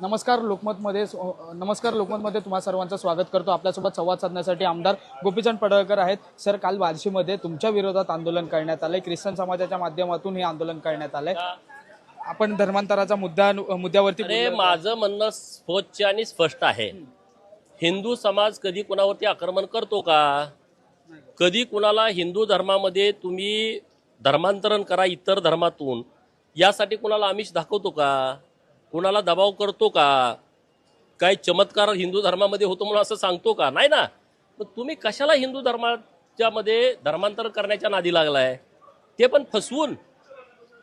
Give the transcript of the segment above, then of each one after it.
नमस्कार लोकमतमध्ये नमस्कार लोकमतमध्ये तुम्हा सर्वांचं स्वागत करतो. आपल्यासोबत संवाद साधण्यासाठी आमदार गोपीचंद पडळकर आहेत. सर काल बार्शीमध्ये तुमच्या विरोधात आंदोलन करण्यात आलंय. ख्रिश्चन समाजाच्या माध्यमातून हे आंदोलन करण्यात आलंय. आपण धर्मांतराचा मुद्दा मुद्द्यावरती अरे. माझं म्हणणं स्वच्छ आणि स्पष्ट आहे. हिंदू समाज कधी कुणावरती आक्रमण करतो का? कधी कुणाला हिंदू धर्मामध्ये तुम्ही धर्मांतरण करा इतर धर्मातून यासाठी कुणाला आमिष दाखवतो का? कुणाला दबाव करतो का? काय चमत्कार हिंदू धर्मामध्ये होतो म्हणून असं सांगतो का? नाही ना? मग तुम्ही कशाला हिंदू धर्माच्या मध्ये धर्मांतर करण्याच्या नादी लागलाय? ते पण फसवून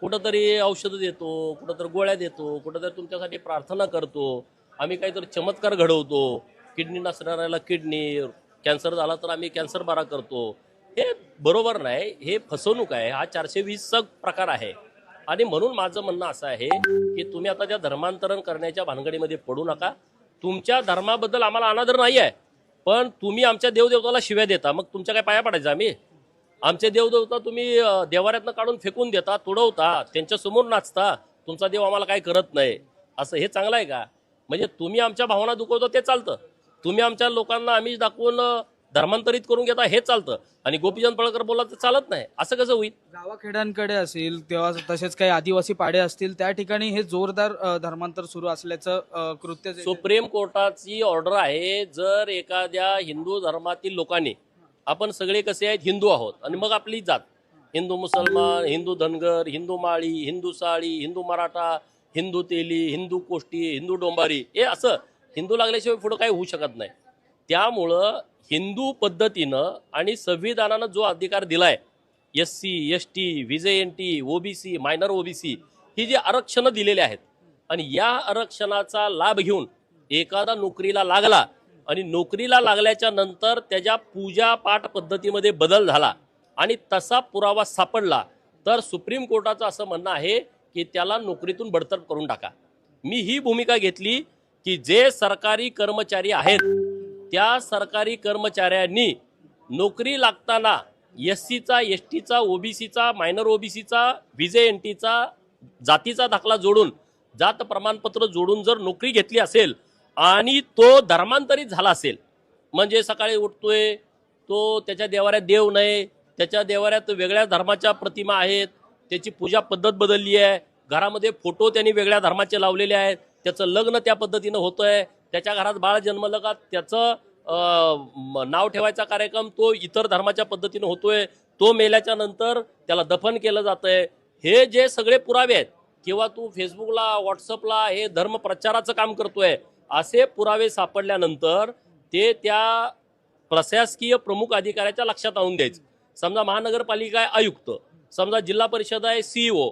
कुठंतरी औषधं देतो कुठंतरी गोळ्या देतो कुठंतरी तुमच्यासाठी प्रार्थना करतो. आम्ही काहीतरी चमत्कार घडवतो. किडनी नसणाऱ्याला किडनी कॅन्सर झाला तर आम्ही कॅन्सर बरा करतो. हे बरोबर नाही. हे फसवणूक आहे. हा चारशे वीसचा प्रकार आहे. आणि म्हणून माझं म्हणणं असं आहे की तुम्ही आता त्या धर्मांतरण करण्याच्या भानगडीमध्ये पडू नका. तुमच्या धर्माबद्दल आम्हाला अनादर नाही आहे पण तुम्ही आमच्या देवदेवताला शिव्या देता. मग तुमच्या काय पाया पडायचा आम्ही? आमचे देवदेवता तुम्ही देवाऱ्यातनं काढून फेकून देता तुडवता त्यांच्यासमोर नाचता. तुमचा देव आम्हाला काय करत नाही. असं हे चांगलं आहे का? म्हणजे तुम्ही आमच्या भावना दुखवतो ते चालतं. तुम्ही आमच्या लोकांना आम्ही दाखवून धर्मांतरित करून घेता हे चालतं. आणि गोपीचंद पळकर बोला तर चालत नाही. असं कसं होईल? गावाखेड्यांकडे असेल तेव्हा तसेच काही आदिवासी पाडे असतील त्या ठिकाणी हे जोरदार अ, धर्मांतर सुरू असल्याचं अ, कृत्य जे- सुप्रीम कोर्टाची ऑर्डर आहे जर एखाद्या हिंदू धर्मातील लोकांनी आपण सगळे कसे आहेत हिंदू आहोत. आणि मग आपली जात. हिंदू मुसलमान हिंदू धनगर हिंदू माळी हिंदू साळी हिंदू मराठा हिंदू तेली हिंदू कोष्टी हिंदू डोंबारी हे असं हिंदू लागल्याशिवाय पुढं काही होऊ शकत नाही. त्यामुळं हिंदू पद्धतीनं आणि संविधानानं जो अधिकार दिलाय S C S T VJ N T OBC minor OBC ही जी आरक्षणं दिलेली आहेत आणि या आरक्षणाचा लाभ घेऊन एखादा नोकरीला लागला आणि नोकरीला लागल्याच्या नंतर त्याच्या पूजा पाठ पद्धतीमध्ये बदल झाला आणि तसा पुरावा सापडला तर सुप्रीम कोर्टाचं असं म्हणणं आहे की त्याला नोकरीतून बडतर्फ करून टाका. मी ही भूमिका घेतली की जे सरकारी कर्मचारी आहेत त्या सरकारी कर्मचाऱ्यांनी नोकरी लागताना एस सीचा एस टीचा ओबीसीचा मायनर ओबीसीचा विजे एन टीचा जातीचा दाखला जोडून जात प्रमाणपत्र जोडून जर नोकरी घेतली असेल आणि तो धर्मांतरित झाला असेल म्हणजे सकाळी उठतोय तो त्याच्या देवाऱ्यात देव नाही त्याच्या देवाऱ्यात वेगळ्या धर्माच्या प्रतिमा आहेत त्याची पूजा पद्धत बदलली आहे घरामध्ये फोटो त्यांनी वेगळ्या धर्माचे लावलेले आहेत त्याचं लग्न त्या पद्धतीनं होतं आहे त्याच्या घरात बाळ जन्मलं का त्याचं नाव ठेवायचा कार्यक्रम तो इतर धर्माच्या पद्धतीनं होतोय तो मेल्याच्या नंतर त्याला दफन केलं जातंय. हे जे सगळे पुरावे आहेत किंवा तू फेसबुकला व्हॉट्सअपला हे धर्म प्रचाराचं काम करतोय असे पुरावे सापडल्यानंतर ते त्या प्रशासकीय प्रमुख अधिकाऱ्याच्या लक्षात आणून द्यायचं. समजा महानगरपालिका आहे आयुक्त समजा जिल्हा परिषद आहे सीईओ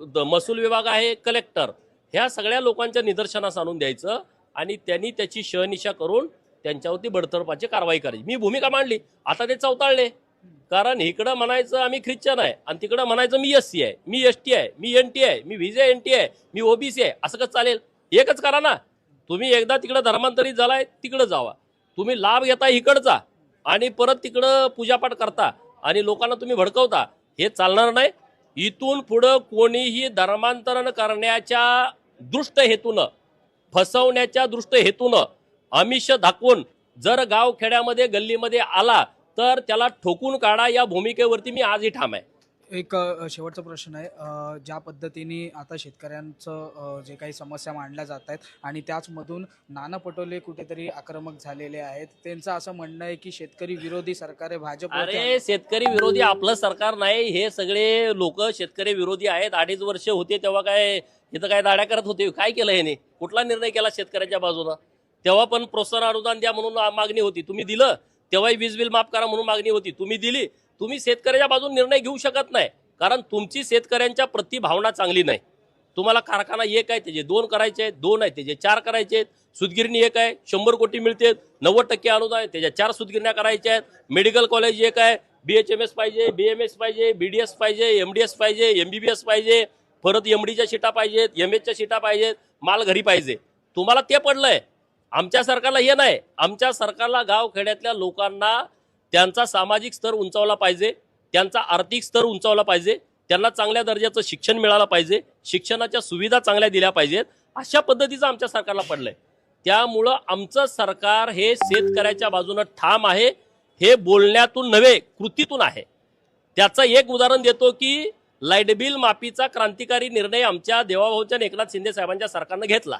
महसूल विभाग आहे कलेक्टर ह्या सगळ्या लोकांच्या निदर्शनास आणून द्यायचं. आणि त्यांनी त्याची शहनिशा करून त्यांच्यावरती बडतर्फाची कारवाई करायची. मी भूमिका मांडली. आता ते चौताळले. कारण इकडं म्हणायचं आम्ही ख्रिश्चन आहे. आणि तिकडं म्हणायचं मी एस सी आहे. मी एस टी आहे. मी एन टी आहे. मी व्हिजे एन टी आहे. मी ओबीसी आहे. असं कसं चालेल? एकच करा ना. तुम्ही एकदा तिकडं धर्मांतरित झालाय तिकडं जावा. तुम्ही लाभ घेता इकडचा आणि परत तिकडं पूजापाठ करता. आणि लोकांना तुम्ही भडकवता. हे चालणार नाही. इथून पुढं कोणीही धर्मांतरण करण्याच्या दृष्ट हेतूनं फसवण्याच्या दृष्ट हेतूनं आमिष दाखवून जर गाव खेड्यामध्ये गल्लीमध्ये आला तर त्याला ठोकून काढा या भूमिकेवरती मी आजही ठाम आहे. एक शेवटचा प्रश्न आहे. ज्या पद्धतीने आता शेतकऱ्यांचं जे काही समस्या मांडल्या जात आहेत आणि त्याचमधून नाना पटोले कुठेतरी आक्रमक झालेले आहेत त्यांचं असं म्हणणं आहे की शेतकरी विरोधी सरकार आहे भाजप अरे शेतकरी विरोधी आपलं सरकार नाही हे सगळे लोक शेतकरी विरोधी आहेत. अडीच वर्ष होते तेव्हा काय इथं काय दाड्या करत होते? काय केलं ह्याने? कुठला निर्णय केला शेतकऱ्याच्या बाजूनं? तेव्हा पण प्रोत्साहन अनुदान द्या म्हणून मागणी होती. तुम्ही दिलं तेव्हाही वीज बिल माफ करा म्हणून मागणी होती. तुम्ही दिली तुम्ही शेतकऱ्याच्या बाजून निर्णय घेऊ शकत नाही. कारण तुमची शेतकऱ्यांच्या प्रति भावना चांगली नाही. तुम्हाला कारखाना एक आहे त्याचे दोन करायचे आहेत दोन आहे त्याचे चार करायचे आहेत. सुतगिरणी एक आहे शंभर कोटी मिळते नव्वद टक्के अनुदान आहे त्याच्या चार सुतगिरण्या करायच्या आहेत. मेडिकल कॉलेज एक आहे बी एच एम एस पाहिजे बी एम एस पाहिजे बी डी एस पाहिजे एम डी एस पाहिजे एम बी बी एस पाहिजे. परत एम डीच्या शिटा पाहिजेत एम एचच्या शिटा पाहिजेत माल घरी पाहिजे. तुम्हाला ते पडलंय. आमच्या सरकारला हे नाही. आमच्या सरकारला गाव खेड्यातल्या लोकांना त्यांचा सामाजिक स्तर उंचावला पाहिजे त्यांचा आर्थिक स्तर उंचावला पाहिजे त्यांना चांगल्या दर्जाचं शिक्षण मिळालं पाहिजे शिक्षणाच्या सुविधा चांगल्या दिल्या पाहिजेत अशा पद्धतीचं आमच्या सरकारला पडलंय. त्यामुळं आमचं सरकार हे शेतकऱ्याच्या बाजूनं ठाम आहे हे बोलण्यातून नव्हे कृतीतून आहे. त्याचं एक उदाहरण देतो की लाइट बिल माफीचा क्रांतिकारी निर्णय आमच्या देवाभाऊच्या एकनाथ शिंदे साहेबांच्या सरकारनं घेतला.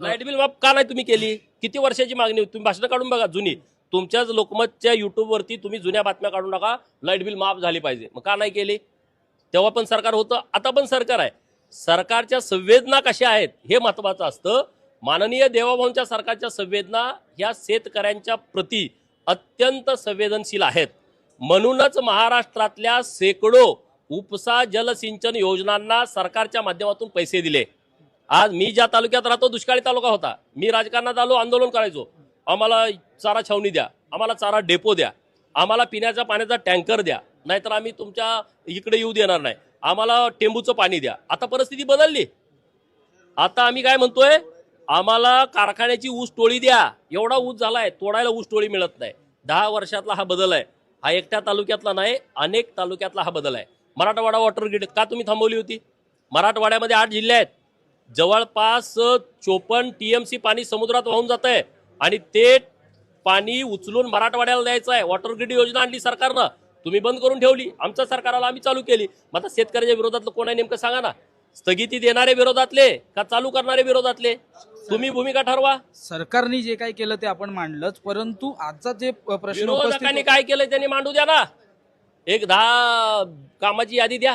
लाइट बिल माफ का नाही तुम्ही केली? किती वर्षाची मागणी होती? तुम्ही भाषणं काढून बघा जुनी. तुमच्याच लोकमतच्या यूट्यूबवरती तुम्ही जुन्या बातम्या काढू नका. लाइट बिल माफ झाली पाहिजे. मग का नाही केली? तेव्हा पण सरकार होतं आता पण सरकार आहे. सरकारच्या संवेदना कशा आहेत हे महत्वाचं असतं. माननीय देवाभाऊंच्या सरकारच्या संवेदना ह्या शेतकऱ्यांच्या प्रती अत्यंत संवेदनशील आहेत. म्हणूनच महाराष्ट्रातल्या शेकडो उपसा जलसिंचन योजनांना सरकारच्या माध्यमातून पैसे दिले. आज मी ज्या तालुक्यात राहतो दुष्काळी तालुका होता. मी राजकारणात आलो आंदोलन करायचो. आम्हाला चारा छावणी द्या आम्हाला चारा डेपो द्या आम्हाला पिण्याच्या पाण्याचा टँकर द्या नाहीतर आम्ही तुमच्या इकडे येऊ देणार नाही. आम्हाला टेंबूचं पाणी द्या. आता परिस्थिती बदलली. आता आम्ही काय म्हणतोय? आम्हाला कारखान्याची ऊस टोळी द्या. एवढा ऊस झालाय तोडायला ऊस टोळी मिळत नाही. दहा वर्षातला हा बदल आहे. हा एकट्या तालुक्यातला नाही अनेक तालुक्यातला हा बदल आहे. मराठवाडा वॉटर ग्रीड का तुम्ही थांबवली होती? मराठवाड्यामध्ये आठ जिल्हे आहेत. जवळपास चोपन्न टी एम सी पाणी समुद्रात वाहून जात आहे आणि ते पाणी उचलून मराठवाड्याला द्यायचं आहे. वॉटर ग्रीड योजना आणली सरकारनं. तुम्ही बंद करून ठेवली. आमच्या सरकारला आम्ही चालू केली. मग आता शेतकऱ्याच्या विरोधातलं कोण आहे नेमकं सांगा ना. स्थगिती देणारे विरोधातले का चालू करणारे विरोधातले? तुम्ही भूमिका ठरवा. सरकारने जे काही केलं ते आपण मांडलंच परंतु आजचा जे प्रश्न विरोधकांनी काय केलं त्यांनी मांडू द्या ना. एक दहा कामाची यादी द्या.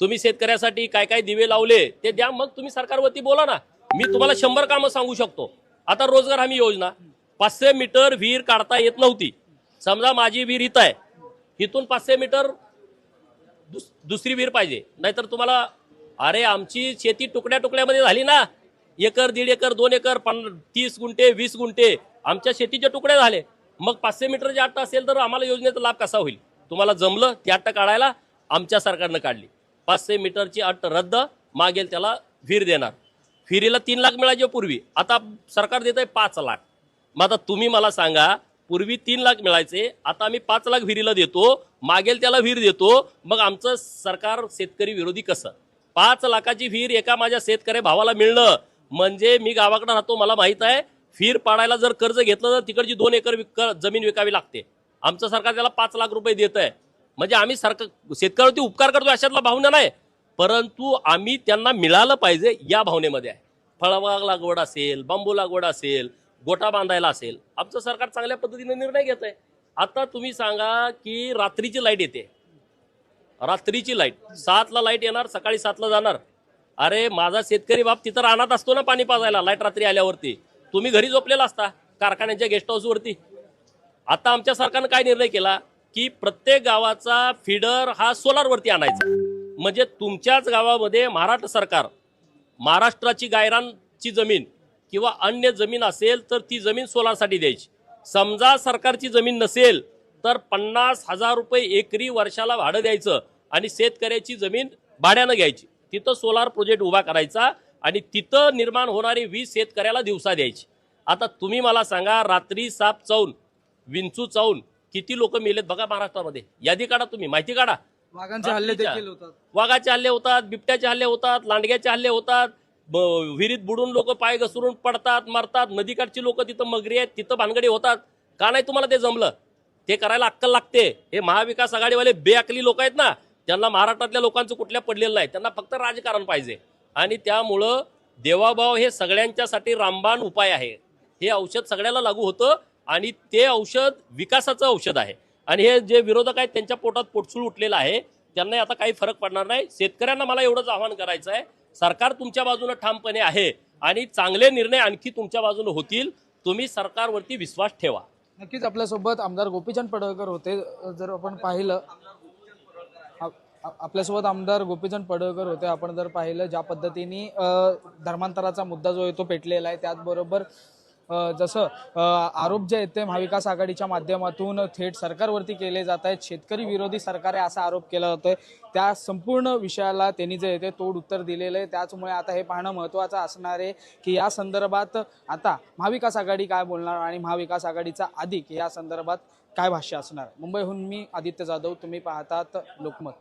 तुम्ही शेतकऱ्यासाठी काय काय दिवे लावले ते द्या. मग तुम्ही सरकारवरती बोला ना. मी तुम्हाला शंभर कामं सांगू शकतो. आता रोजगार हमी योजना. पाचशे मीटर विहीर काढता येत नव्हती. समजा माझी विहीर इथं आहे. इथून पाचशे मीटर दुस- दुसरी विहीर पाहिजे. नाहीतर तुम्हाला अरे आमची शेती तुकड्या तुकड्यामध्ये झाली ना. एकर दीड एकर दोन एकर पन तीस गुंठे वीस गुंठे. आमच्या शेतीचे तुकडे झाले. मग पाचशे मीटरचे अट्ट असेल तर आम्हाला योजनेचा लाभ कसा होईल? तुम्हाला जमलं ती अट्ट काढायला आमच्या सरकारनं काढली. पाचशे मीटरची अट्ट रद्द. मागेल त्याला विहीर देणार. फिरीला तीन लाख मिळायचे पूर्वी. आता सरकार देत आहे पाच लाख. मग आता तुम्ही मला सांगा पूर्वी तीन लाख मिळायचे आता आम्ही पाच लाख विहिरीला देतो मागेल त्याला विहीर देतो मग आमचं सरकार शेतकरी विरोधी कसं? पाच लाखाची विहीर एका माझ्या शेतकरी भावाला मिळणं म्हणजे मी गावाकडे राहतो मला माहीत आहे विहीर पाडायला जर कर्ज घेतलं तर तिकडची दोन एकर विक जमीन विकावी लागते. आमचं सरकार त्याला पाच लाख रुपये देत आहे म्हणजे आम्ही सरकार शेतकऱ्यावरती उपकार करतो अशातला भावना नाही. परंतु आम्ही त्यांना मिळालं पाहिजे या भावनेमध्ये आहे. फळबाग लागवड असेल बांबू लागवड असेल गोटा बांधायला असेल आमचं सरकार चांगल्या पद्धतीने निर्णय घेत आहे आता तुम्ही सांगा की रात्रीची लाइट येते. रात्रीची लाइट. सातला लाइट येणार सकाळी सातला जाणार. अरे माझा शेतकरी बाप तिथं राहणार असतो ना पाणी पाजायला लाइट रात्री आल्यावरती. तुम्ही घरी झोपलेला असता कारखान्याच्या गेस्ट हाऊसवरती आता आमच्या सरकारनं काय निर्णय केला? की प्रत्येक गावाचा फिडर हा सोलारवरती आणायचा. म्हणजे तुमच्याच गावामध्ये महाराष्ट्र सरकार महाराष्ट्राची गायरानची जमीन किंवा अन्य जमीन असेल तर ती जमीन सोलारसाठी द्यायची. समजा सरकारची जमीन नसेल तर पन्नास हजार रुपये एकरी वर्षाला भाडं द्यायचं आणि शेतकऱ्याची जमीन भाड्यानं घ्यायची. तिथं सोलार प्रोजेक्ट उभा करायचा आणि तिथं निर्माण होणारी वीज शेतकऱ्याला दिवसा द्यायची. आता तुम्ही मला सांगा रात्री साप चावून विंचू चावून किती लोक मेलेत बघा महाराष्ट्रामध्ये. यादी काढा तुम्ही माहिती काढा. वाघांचे हल्ले रात्रीच्या. देखील होतात. वाघाचे हल्ले होतात बिबट्याचे हल्ले होतात लांडग्याचे हल्ले होतात. ब- विहिरीत बुडून लोक पाय घसरून पडतात मरतात. नदीकाठची लोक तिथं मगरी आहेत तिथं भानगडी होतात. का नाही तुम्हाला ते जमलं? ते करायला अक्कल लागते. हे महाविकास आघाडीवाले बेअकली लोक आहेत ना त्यांना महाराष्ट्रातल्या लोकांचं कुठल्या पडलेलं नाही. त्यांना फक्त राजकारण पाहिजे. आणि त्यामुळं देवाभाव हे सगळ्यांच्यासाठी रामबाण उपाय आहे. हे औषध सगळ्याला लागू होतं आणि ते औषध विकासाचं औषध आहे. आणि हे जे विरोधक आहेत त्यांच्या पोटात पोटसूळ उठलेलं आहे. त्यांना आता काही फरक पडणार नाही. शेतकऱ्यांना मला एवढंच आव्हान करायचं आहे. सरकार तुमच्या बाजूने ठामपणे आहे आणि चांगले निर्णय आणखी तुमच्या बाजूने होतील. तुम्ही सरकारवरती विश्वास ठेवा. नक्कीच आपल्यासोबत आमदार गोपीचंद पडळकर होते. जर आपण पाहिलं आपल्यासोबत आमदार गोपीचंद पडळकर होते. आपण जर पाहिलं ज्या पद्धतीने धर्मांतराचा मुद्दा जो आहे तो पेटलेला आहे त्याचबरोबर जसं आरोप जे आहेत ते महाविकास आघाडीच्या माध्यमातून थेट सरकारवरती केले जात आहेत. शेतकरी विरोधी सरकार आहे असा आरोप केला जातोय. त्या संपूर्ण विषयाला त्यांनी जे आहे ते तोड उत्तर दिलेलं आहे. त्याचमुळे आता हे पाहणं महत्त्वाचं असणार आहे की या संदर्भात आता महाविकास आघाडी काय बोलणार आणि महाविकास आघाडीचा अधिक या संदर्भात काय भाष्य असणार? मुंबईहून मी आदित्य जाधव तुम्ही पाहतात लोकमत.